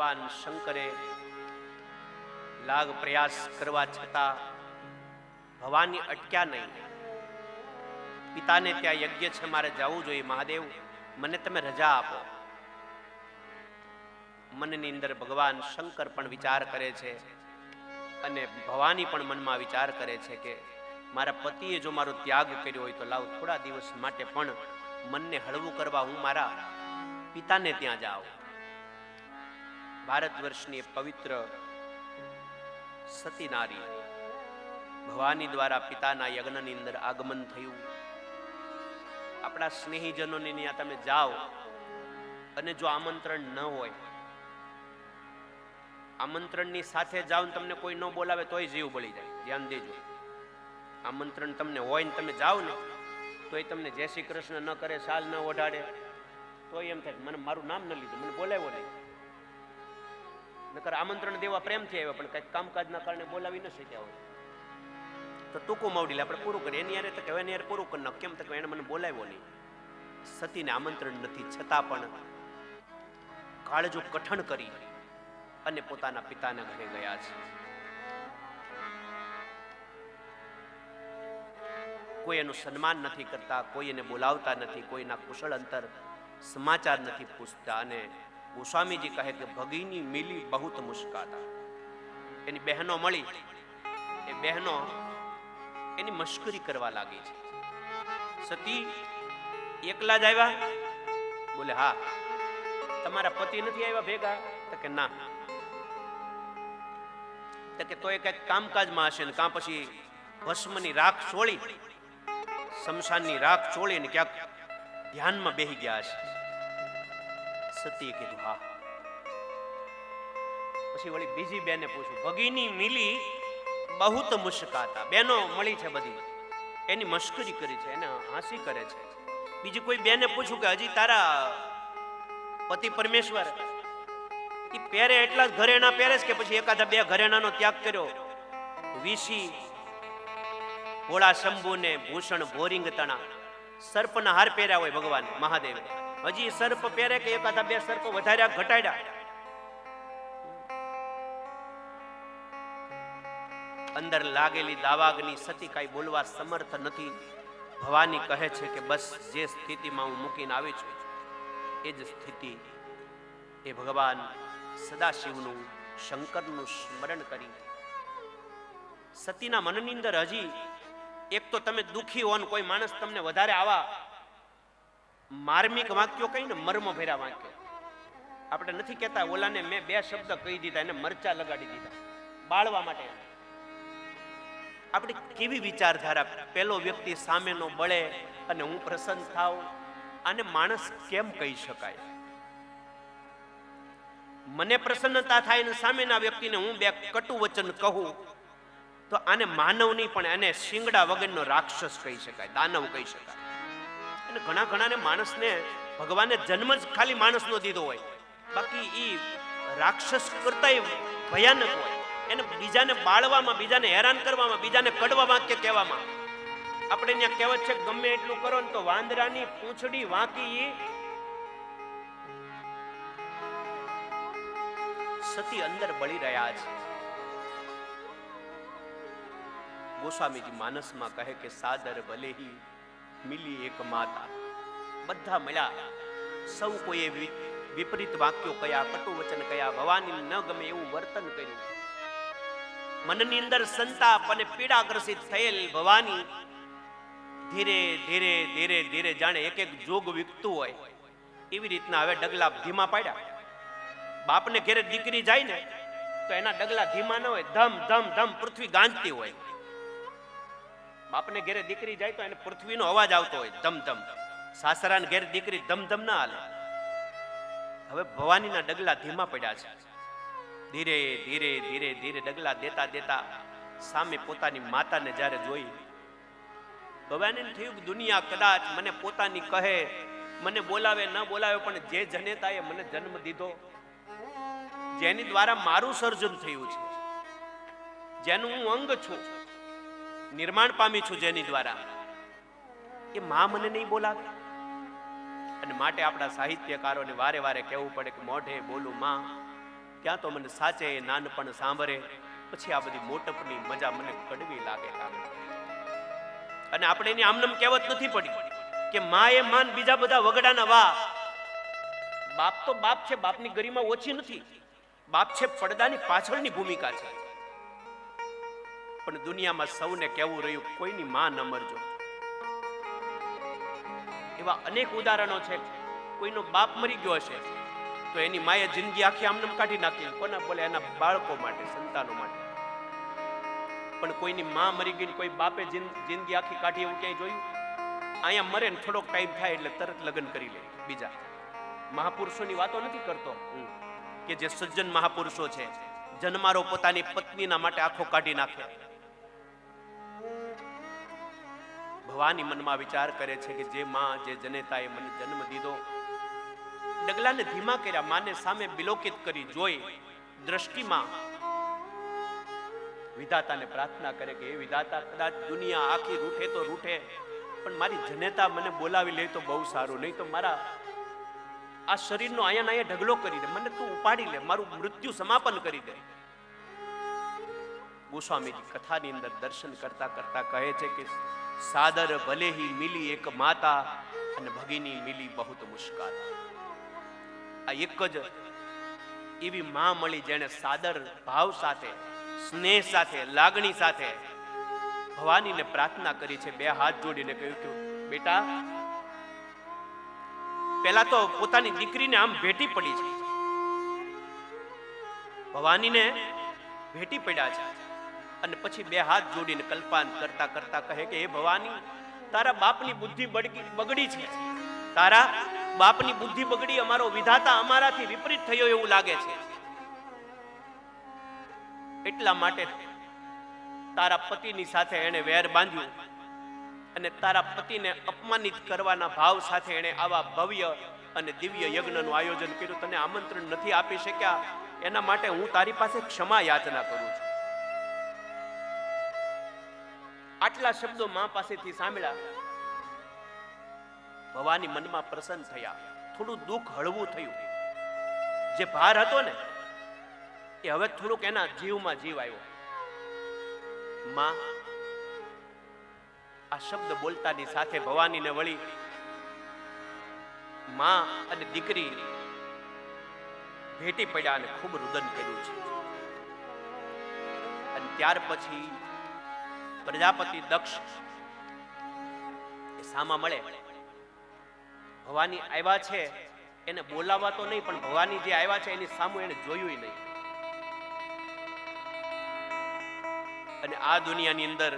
ભગવાન શંકરે લાગ પ્રયાસ કરવા છતાં ભવાની અટક્યા નહીં. પિતાને ત્યાં યજ્ઞ છે, મારે જવું જોઈએ. મહાદેવ, મને તમે રજા આપો. મનની અંદર ભગવાન શંકર પણ વિચાર કરે છે અને ભવાની પણ મનમાં વિચાર કરે છે કે મારા પતિએ જો મારો ત્યાગ કર્યો હોય તો લાવ થોડા દિવસ માટે પણ મનને હળવું કરવા હું મારા પિતાને ત્યાં જાઉં. ભારત વર્ષની પવિત્ર સતી નારી ભવાની દ્વારા પિતાના યજ્ઞની અંદર આગમન થયું. આપણા સ્નેહીજનોની ત્યાં તમે જાઓ અને જો આમંત્રણ ન હોય, આમંત્રણની સાથે જાઓ ને તમને કોઈ ન બોલાવે તોય જીવ બળી જાય. ધ્યાન દેજો. આમંત્રણ તમને હોય ને તમે જાઓ ને, તોય તમને જય શ્રી કૃષ્ણ ન કરે, સાલ ન ઓઢાડે. તોય એમ થાય મને મારું નામ ન લીધું, મને બોલાવ્યો નહીં. નકર આમંત્રણ દેવા પ્રેમથી આવ્યા, પણ કંઈક કામકાજના કારણે બોલાવી ન શક્યા હોય. તો ટૂંકું માવડી આપણે પૂરું કરીએ. એની યારે તો કહેવાય એની પૂરું કરી નાખ. કેમ તો એને મને બોલાવ્યો નહીં. સતીને આમંત્રણ નથી. છતાં પણ કાળજો કઠણ કરી અને પોતાના પિતાના ઘરે ગયા છે. કોઈ એનું સન્માન નથી કરતા, કોઈ એને બોલાવતા નથી, કોઈના કુશળ અંતર સમાચાર નથી પૂછતા અને ગોસ્વામીજી કહે કે ભગીની મિલી બહુત મુસ્કાતા. એની બહેનો મળી. એ બહેનો એની મશ્કરી કરવા લાગી છે. સતી, એકલા જ આવ્યા? બોલે, હા. તમારા પતિ નથી આવ્યા ભેગા? તો કે, ના. તો કે તો એ કંઈક કામકાજમાં હશે ને કાં પછી ભસ્મની રાખ છોડી, શમશાનની રાખ છોડીને ક્યાંક ધ્યાનમાં બેહી ગયા હશે. સતીએ કીધું, હા. પછી વળી બીજી બેને પૂછ્યું, ભગીની મિલી બહુત મુશ્કાતા બેનો મળી છે બધી એની મશ્કરી કરી છે, એને હાંસી કરે છે. બીજી કોઈ બેને પૂછ્યું કે, હજી તારા પતિ પરમેશ્વર એ પહેરે એટલા જ ઘરેણા પહેરે કે પછી એકાદા બે ઘરેણાનો ત્યાગ કર્યો? વીસી, ભોળા શંભુ ને ભૂષણ ભોરિંગ તણા. સર્પના હાર પહેર્યા હોય ભગવાન, મહાદેવ. હજી સર્પ પહેરે કે એકાદા બે સર્પ વધાર્યા, ઘટાડ્યા? અંદર લાગેલી દાવાગની સતી કાંઈ બોલવા સમર્થ નથી. ભવાની કહે છે કે બસ જે સ્થિતિમાં હું મૂકીને આવી છું, એ જ સ્થિતિ. એ ભગવાન સદાશિવનું શંકરનું સ્મરણ કરી. સતીના મનની અંદર હજી એક તો તમે દુઃખી હો કોઈ માણસ તમને વધારે આવા માર્મિક વાક્યો કહીને મર્મ ભર્યા વાક્યો આપણે નથી કહેતા, ઓલાને મેં બે શબ્દ કહી દીધા, એને મરચા લગાડી દીધા. બાળવા માટે. આપણી કેવી વિચારધારા? પેલો વ્યક્તિ સામેનો બળે અને હું પ્રસન્ન થાવ આને માણસ કેમ કહી શકાય? મને પ્રસન્નતા થાય ને સામેના વ્યક્તિને હું બે કટુ વચન કહું. તો આને માનવ નહીં પણ એને શિંગડા વગરનો રાક્ષસ કહી શકાય, દાનવ કહી શકાય. અને ઘણા ઘણાને માણસને ભગવાને જન્મ જ ખાલી માણસનો દીધો હોય. બાકી એ રાક્ષસ કરતા ભયાનક હોય. એને બીજાને બાળવામાં, બીજાને હેરાન કરવામાં, બીજાને કડવામાં કે કહેવામાં. આપણે ત્યાં કહેવત છે, ગમે એટલું કરો ને તો વાંદરાની પૂંછડી વાંકી સતી અંદર બળી રહ્યા છે. ગોસ્વામીજી માનસમાં કહે કે, સાદર ભલેહી મિલી એક માતા. બધા મળ્યા. સૌ કોઈએ વિપરીત વાક્યો કયા કટુ વચન કયા ભવાની ન ગમે એવું વર્તન કર્યું. મનની અંદર સંતાપ અને પીડાગ્રસિત થયેલ ભવાની ધીરે ધીરે ધીરે ધીરે જાણે એક એક જોગ વિકતું હોય. એવી રીતના હવે ડગલા ધીમા પાડ્યા. બાપને ઘેરે દીકરી જાય ને, તો એના ડગલા ધીમા ન હોય, ધમ ધમ ધમ પૃથ્વી ગાંજતી હોય. બાપને ઘેરે દીકરી જાય તો એને પૃથ્વીનો અવાજ આવતો હોય ધમધમ ધમ. સાસરાને ઘેરે દીકરી ધમધમ ધમ ના હાલે. હવે ભવાનીના ડગલા ધીમા પડ્યા છે. ધીરે ધીરે ધીરે ધીરે ડગલા દેતા દેતા સામે પોતાની માતાને જ્યારે જોઈ, ભવાનીને થયું કે દુનિયા કદાચ મને પોતાની કહે, મને બોલાવે, ન બોલાવે, પણ જે જનેતાએ મને જન્મ દીધો, જેની દ્વારા મારું સર્જન થયું છે. જેનું હું અંગ છું. નિર્માણ પામી છું જેની દ્વારા. એ મા મને નહીં બોલાવે. અને માટે આપણા સાહિત્યકારોને વારે વારે કહેવું પડે કે મોઢે બોલું માં. ત્યાં તો મને સાચે નાનપણ સાંભળે, પછી આ બધી મોટપની મજા મને કડવી લાગે અને આપણે એની આમનમ કહેવત નથી પડી કે મા એ માન બીજા બધા વગડાના વા. બાપ તો બાપ છે, બાપની ગરિમા ઓછી નથી. બાપ છે પડદાની પાછળની ભૂમિકા છે. પણ દુનિયામાં સૌને કહેવું રહ્યું, કોઈની માં ન મરજો. એવા અનેક ઉદાહરણો છે. કોઈનો બાપ મરી ગયો હશે, તો એની માએ જિંદગી આખી આમનમ કાઢી નાખી. કોના બોલે? એના બાળકો માટે, સંતાનો માટે. પણ કોઈની માં મરી ગઈ કોઈ બાપે જિંદગી આખી કાઢી એવું ક્યાંય જોયું? અહીંયા મરે ને થોડોક ટાઈમ થાય એટલે તરત લગ્ન કરી લે. બીજા. મહાપુરુષોની વાતો નથી કરતો. કે જે સજ્જન મહાપુરુષો છે, જન્મારો પોતાની પત્નીના માટે આખો કાઢી નાખે. ભવાની મનમાં વિચાર કરે છે કે જે માં, જે જનેતાએ મને જન્મ દીધો. ડગલાને ધીમા કર્યા, માને સામે બિલોકિત કરી જોઈ દ્રષ્ટિમાં વિધાતાને પ્રાર્થના કરે કે એ વિધાતા, કદાચ દુનિયા આખી રૂઠે તો રૂઠે, પણ મારી જનેતા મને બોલાવી લે તો બહુ સારું. નહીં તો મારા આ શરીરનો અહીંયા અહીંયા ઢગલો કરી દે. મને તું ઉપાડી લે, મારું મૃત્યુ સમાપન કરી દે. ગોસ્વામીજી કથાની અંદર દર્શન કરતા કરતા કહે છે કે સાદર ભલે હી મિલી એક માતા અને ભગીની મિલી બહુત મુશ્કાલ. આ એક જ એવી માં મળી જેણે સાદર ભાવ સાથે, સ્નેહ સાથે, લાગણી સાથે ભવાનીને પ્રાર્થના કરી છે, બે હાથ જોડીને કહ્યું કે, બેટા પેલા તો પોતાની દીકરીને આમ ભેટી પડી છે. ભવાનીને ભેટી પડ્યા છે. અને પછી બે હાથ જોડીને કલ્પાન કરતા કરતા કહે કે, હે ભવાની, તારા બાપની બુદ્ધિ બગડી બગડી છે. તારા બાપની બુદ્ધિ બગડી, અમારો વિધાતા અમારાથી વિપરીત થયો એવું લાગે છે. એટલા માટે તારા પતિની સાથે એણે વેર બાંધ્યું અને તારા પતિને અપમાનિત કરવાના ભાવ સાથે એણે આવા ભવ્ય અને દિવ્ય યજ્ઞનું આયોજન કર્યું. તને આમંત્રણ નથી આપી શક્યા. એના માટે હું તારી પાસે ક્ષમા યાચના કરું છું. આટલા શબ્દો મા પાસેથી સાંભળ્યા. ભવાની મનમાં પ્રસન્ન થયા. થોડું દુઃખ હળવું થયું. જે ભાર હતો ને, એ હવે થોડુંક એના જીવમાં જીવ આવ્યો. માં, આ શબ્દ બોલતાની સાથે ભવાનીને વળી, માં અને દીકરી ભેટી પડ્યા અને ખૂબ રુદન કર્યું છે. અને ત્યાર પછી પ્રજાપતિ દક્ષ સામા મળે. ભવાની આવ્યા છે, એને બોલાવા તો નહીં, પણ ભવાની જે આવ્યા છે, એની સામું એને જોયું નહીં. અને આ દુનિયાની અંદર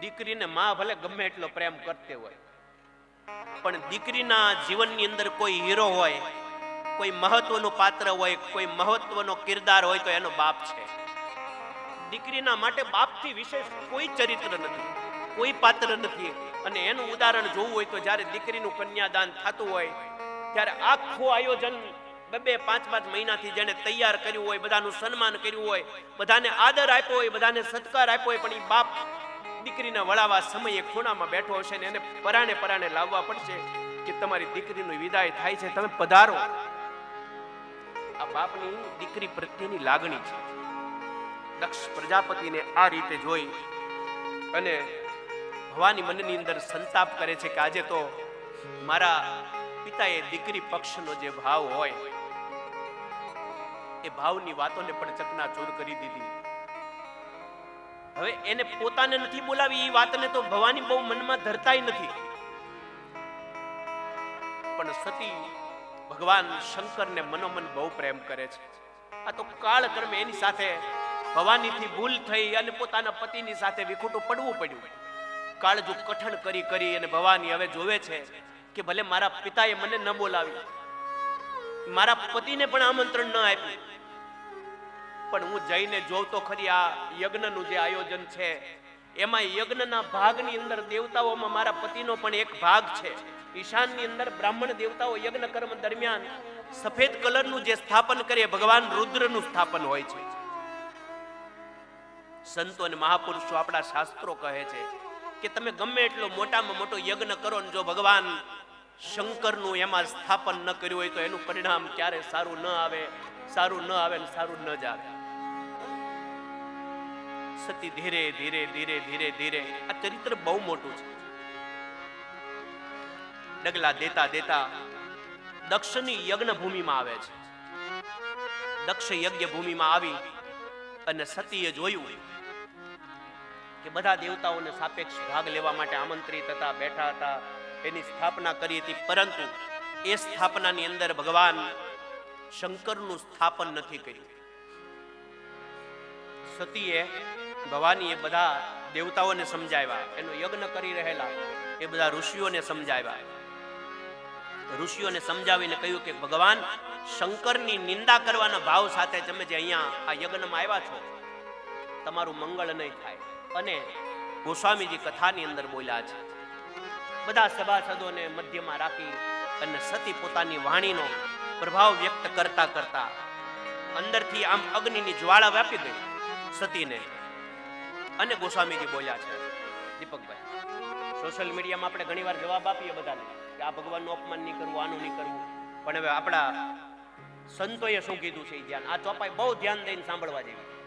દીકરીને માં ભલે ગમે એટલો પ્રેમ કરતે હોય, પણ દીકરીના જીવનની અંદર કોઈ હીરો હોય, કોઈ મહત્વનું પાત્ર હોય, કોઈ મહત્વનો કિરદાર હોય, તો એનો બાપ છે. દીકરીના માટે બાપથી વિશેષ કોઈ ચરિત્ર નથી, કોઈ પાત્ર નથી. અને એનું ઉદાહરણ જોવું હોય તો જ્યારે દીકરીનું કન્યાદાન થતું હોય, ત્યારે આખું આયોજન બે પાંચ પાંચ મહિનાથી જેને તૈયાર કર્યું હોય, બધાનું સન્માન કર્યું હોય, બધાને આદર આપ્યો હોય, બધાને સત્કાર આપ્યો હોય, પણ એ બાપ દીકરીને વળાવવા સમયે ખૂણામાં બેઠો હશે ને એને પરાણે પરાણે લાવવા પડશે કે તમારી દીકરીનું વિદાય થાય છે, તમે પધારો. આ બાપની દીકરી પ્રત્યેની લાગણી છે. દક્ષ પ્રજાપતિને આ રીતે જોઈ અને ભવાની મનની અંદર સંતાપ કરે છે કે આજે તો મારા પિતાએ દીકરી પક્ષનો જે ભાવ હોય, એ ભાવની વાતોને પણ ચકનાચૂર કરી દીધી. હવે એને પોતાને નથી બોલાવી એ વાતને તો ભવાની બહુ મનમાં ધરતાય નથી. પણ સતી ભગવાન શંકરને મનોમન બહુ પ્રેમ કરે છે. આ તો કાળક્રમે એની સાથે ભવાનીથી ભૂલ થઈ અને પોતાના પતિની સાથે વિખૂટું પડવું પડ્યું. કાળજુ કઠણ કરી કરી અને ભવાની હવે જોવે છે કે ભલે મારા પિતાએ મને ન બોલાવી મારા પતિને પણ આમંત્રણ ન આપ્યું. પણ હું જઈને જોઉં તો ખરી આ યજ્ઞનું જે આયોજન છે, એમાં યજ્ઞના ભાગની અંદર દેવતાઓમાં મારા પતિનો પણ એક ભાગ છે. ઈશાનની અંદર બ્રાહ્મણ દેવતાઓ યજ્ઞ કર્મ દરમિયાન સફેદ કલરનું જે સ્થાપન કરે, ભગવાન રુદ્રનું સ્થાપન હોય છે. સંતો અને મહાપુરુષો આપણા શાસ્ત્રો કહે છે કે તમે ગમે એટલો મોટામાં મોટો યજ્ઞ કરો ને જો ભગવાન શંકરનું એમાં સ્થાપન ન કર્યું હોય તો એનું પરિણામ ક્યારે સારું ન આવે, સારું ન આવે ને સારું ન જ આવે સતી ધીરે ધીરે ધીરે ધીરે ધીરે આ ચરિત્ર બહુ મોટું છે. ડગલા દેતા દેતા દક્ષની યજ્ઞ ભૂમિમાં આવે છે. દક્ષ યજ્ઞ ભૂમિમાં આવી અને સતીએ જોયું કે બધા દેવતાઓને સાપેક્ષ ભાગ લેવા માટે આમંત્રિત હતા, બેઠા હતા, એની સ્થાપના કરી હતી. પરંતુ એ સ્થાપનાની અંદર ભગવાન શંકરનું સ્થાપન નથી કર્યું. સતીએ ભવાનીએ બધા દેવતાઓને સમજાવ્યા. એનો યજ્ઞ કરી રહેલા. એ બધા ઋષિઓને સમજાવ્યા. ઋષિઓને સમજાવીને કહ્યું કે, ભગવાન, શંકરની નિંદા કરવાના ભાવ સાથે તમે જે અહીંયા આ યજ્ઞમાં આવ્યા છો, તમારું મંગળ નહીં થાય. અને ગોસ્વામીજી કથાની અંદર બોલ્યા છે. બધા સભાસદોને મધ્યમાં રાખી અને સતી પોતાની વાણીનો પ્રભાવ વ્યક્ત કરતા કરતા અંદરથી આમ અગ્નિની જ્વાળા વ્યાપી ગઈ સતીને. અને ગોસ્વામીજી બોલ્યા છે, દીપકભાઈ સોશિયલ મીડિયામાં આપણે ઘણીવાર જવાબ આપીએ બધાને કે આ ભગવાનનું અપમાન નહીં કરવું, આનું નહીં કરવું. પણ હવે આપણા સંતોએ શું કીધું છે ધ્યાન? આ ચોપાઈ બહુ ધ્યાન દઈને સાંભળવા જેવી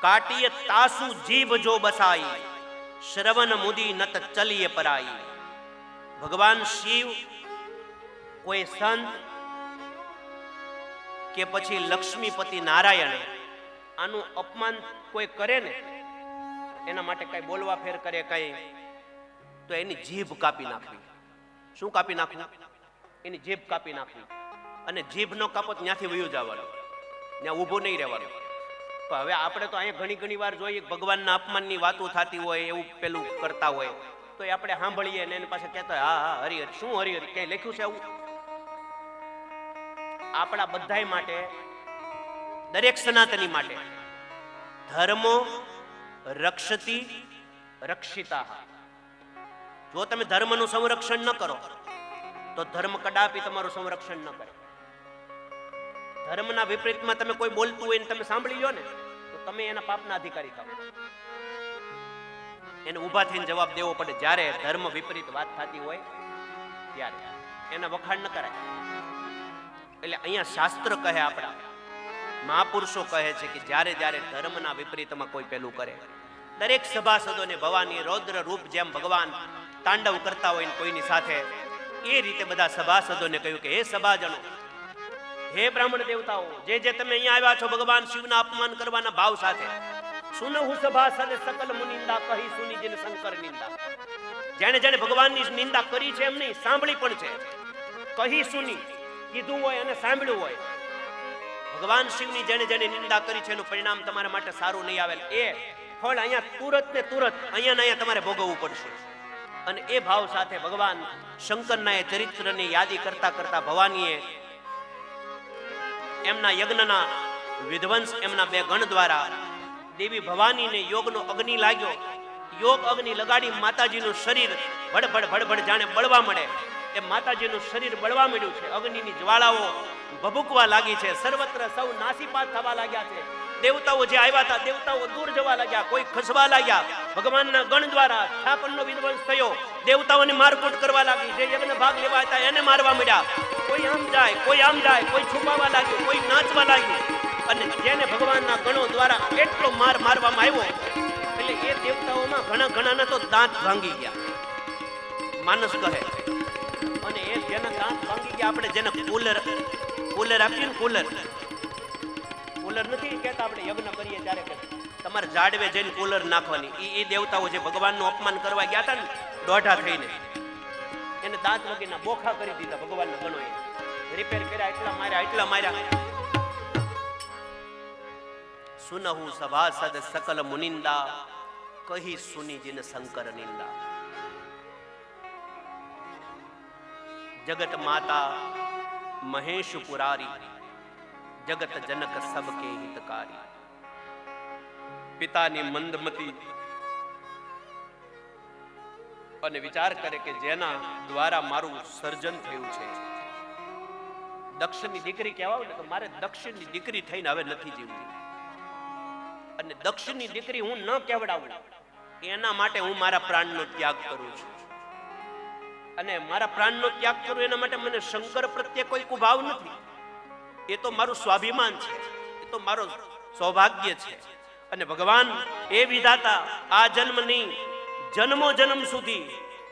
કાટીએ તાસુ જીભ જો બસાઈ, શ્રવણ મુદી નત ચલીએ પરાઈ. ભગવાન શિવ કોઈ સંત કે પછી લક્ષ્મીપતિ નારાયણ, આનું અપમાન કોઈ કરે ને, એના માટે કઈ બોલવા ફેર કરે કઈ, તો એની જીભ કાપી નાખવી. શું કાપી નાખવું? એની જીભ કાપી નાખવી. અને જીભ નો કાપો ત્યાંથી વયું જવાનું. ત્યાં ઊભો નહીં રહેવાનું. હવે આપણે તો અહીંયા ઘણી ઘણી વાર જોઈએ ભગવાનના અપમાનની વાતો થતી હોય, એવું પેલું કરતા હોય. તો એ આપણે સાંભળીએ ને એની પાસે કહેતા હા હા હરિહર શું હરિહર ક્યાંય લખ્યું છે આવું? આપણા બધાય માટે, દરેક સનાતની માટે, ધર્મો રક્ષતી રક્ષિતા. જો તમે ધર્મનું સંરક્ષણ ન કરો, તો ધર્મ કદાપી તમારું સંરક્ષણ ન કરે. ધર્મના વિપરીતમાં તમે કોઈ બોલતું હોય તમે સાંભળી લો ને, તો તમે એના પાપના અધિકારી થાવ એને ઊભા થઈને જવાબ દેવો પડે. જ્યારે ધર્મ વિપરીત વાત થતી હોય, ત્યારે એના વખાણ ન કરાય. એટલે અહીંયા શાસ્ત્ર કહે આપણા, મહાપુરુષો કહે છે કે જ્યારે જ્યારે ધર્મના વિપરીતમાં કોઈ પેલું કરે, દરેક સભાસદોને ભવાની રૌદ્ર રૂપ જેમ ભગવાન તાંડવ કરતા હોય કોઈની સાથે, એ રીતે બધા સભાસદોને કહ્યું કે, હે સભાજનો હે બ્રાહ્મણ દેવતાઓ, જે જે તમે અહીંયા આવ્યા છો ભગવાન શિવના અપમાન કરવાના ભાવ સાથે સુનહુ સભા સાથે સકલ મુનિંદા કહી સુની જેને શંકર નિંદા. જેણે જેણે ભગવાનની નિંદા કરી છે એમ સાંભળી પણ છે. કહી સુની, કીધું હોય અને સાંભળ્યું હોય. ભગવાન શિવની જેને જેને નિંદા કરી છે એનું પરિણામ તમારા માટે સારું નહીં આવે એ ફળ અહીંયા તુરત ને તુરત અહીંયા ને અહીંયા તમારે ભોગવવું પડશે. અને એ ભાવ સાથે ભગવાન શંકરના એ ચરિત્રની યાદી કરતા કરતા ભવાનીએ એમના યજ્ઞના વિધ્વંસ એમના બે ગણ દ્વારા દેવી ભવાનીને યોગનો અગ્નિ લાગ્યો. યોગ અગ્નિ લગાડી માતાજીનું શરીર ભડભડ ભડભડ જાણે બળવા મળે. એ માતાજીનું શરીર બળવા મળ્યું છે. અગ્નિની જ્વાળાઓ ભભૂકવા લાગી છે. સર્વત્ર સૌ નાસીપાત થવા લાગ્યા છે. દેવતાઓ જે આવ્યા હતા, દેવતાઓ દૂર જવા લાગ્યા, કોઈ ખસવા લાગ્યા. ભગવાનના ગણ દ્વારા સ્થાપનનો વિધ્વંસ થયો. દેવતાઓને મારકૂટ કરવા લાગી. જે યજ્ઞ ભાગ લેવા હતા, એને મારવા મળ્યા કોઈ આમ જાય, કોઈ આમ જાય, કોઈ છુપાવા લાગ્યું, કોઈ નાચવા લાગ્યું. અને જેને ભગવાનના ગણો દ્વારા એટલો માર મારવામાં આવ્યો, એટલે એ દેવતાઓમાં ઘણા ઘણાના તો દાંત ભાંગી ગયા. માનસ કહે. અને એ જેના દાંત ભાંગી ગયા, આપણે જેને કુલર કુલર આપ્યું ને, કુલર. કુલર નથી? કહેતા આપણે યજ્ઞ કરીએ ત્યારે કે તમારે જાડવે જઈને કુલર નાખવાની. એ એ દેવતાઓ જે ભગવાનનું અપમાન કરવા ગયા હતા ને દોઢા થઈને. એને દાંત વગેરેના બોખા કરી દીધા ભગવાનના ગણોએ. રિપેર કર્યા એટલા માર્યા એટલા માર્યા. સુનહુ સભાસદ સકલ મુનિંદા કહી સુની જીન શંકર નિંદા. જગત માતા મહેશ પુરારી જગત જનક સબકે હિતકારી. પિતાની મંદમતી અને વિચાર કરે કે જેના દ્વારા મારું સર્જન થયું છે. દક્ષિણની દીકરી કહેવાય ને તો મારે દક્ષિણની દીકરી થઈને હવે નથી જીવતી. અને દક્ષિણની દીકરી હું ન કહેવડાવું એના માટે હું મારા પ્રાણનો ત્યાગ કરું છું. અને મારા પ્રાણનો ત્યાગ કરું એના માટે મને શંકર પ્રત્યે કોઈ કુભાવ નથી. એ તો મારું સ્વાભિમાન છે. એ તો મારો સૌભાગ્ય છે. અને ભગવાન, એ વિધાતા આ જન્મની જન્મો જન્મ સુધી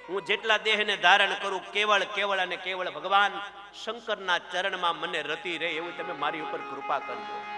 હું જેટલા દેહને ધારણ કરું, કેવળ કેવળ અને કેવળ ભગવાન શંકરના ચરણમાં મને રતી રહે એવું તમે મારી ઉપર કૃપા કરજો.